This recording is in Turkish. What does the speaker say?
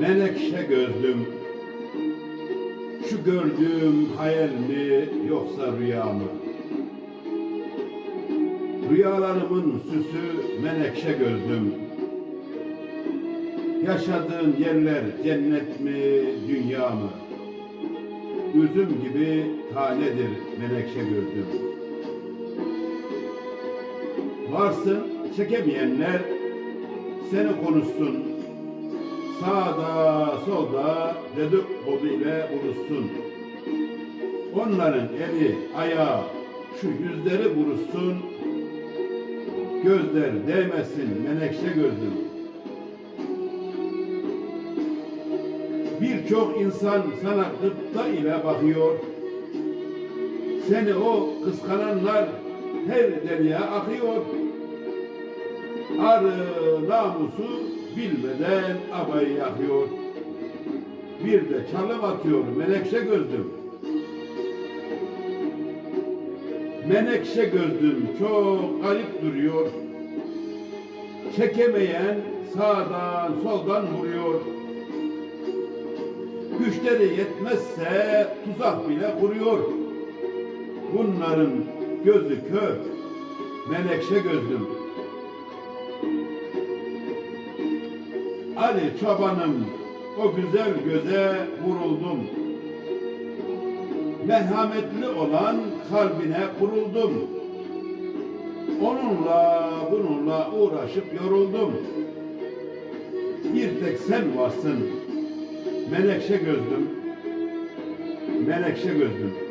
Menekşe gözlüm Şu gördüğüm hayal mi yoksa rüya mı? Rüyalarımın süsü menekşe gözlüm Yaşadığın yerler cennet mi dünya mı? Üzüm gibi tanedir menekşe gözlüm Varsın çekemeyenler seni konuşsun sağda solda dedikodu ile buluşsun. Onların eli ayağı şu yüzleri buruşsun. Gözler değmesin menekşe gözlüm. Birçok insan sana gıpta ile bakıyor. Seni o kıskananlar her deliğe akıyor. Arı namusu bilmeden abayı yakıyor. Bir de çalım atıyor menekşe gözlüm. Menekşe gözlüm çok garip duruyor. Çekemeyen sağdan soldan vuruyor. Güçleri yetmezse tuzak bile kuruyor. Bunların gözü kör. Menekşe gözlüm. Ali çobanım o güzel göze vuruldum. Merhametli olan kalbine kuruldum. Onunla bununla uğraşıp yoruldum. Bir tek sen varsın. Menekşe gözlüm. Menekşe gözlüm.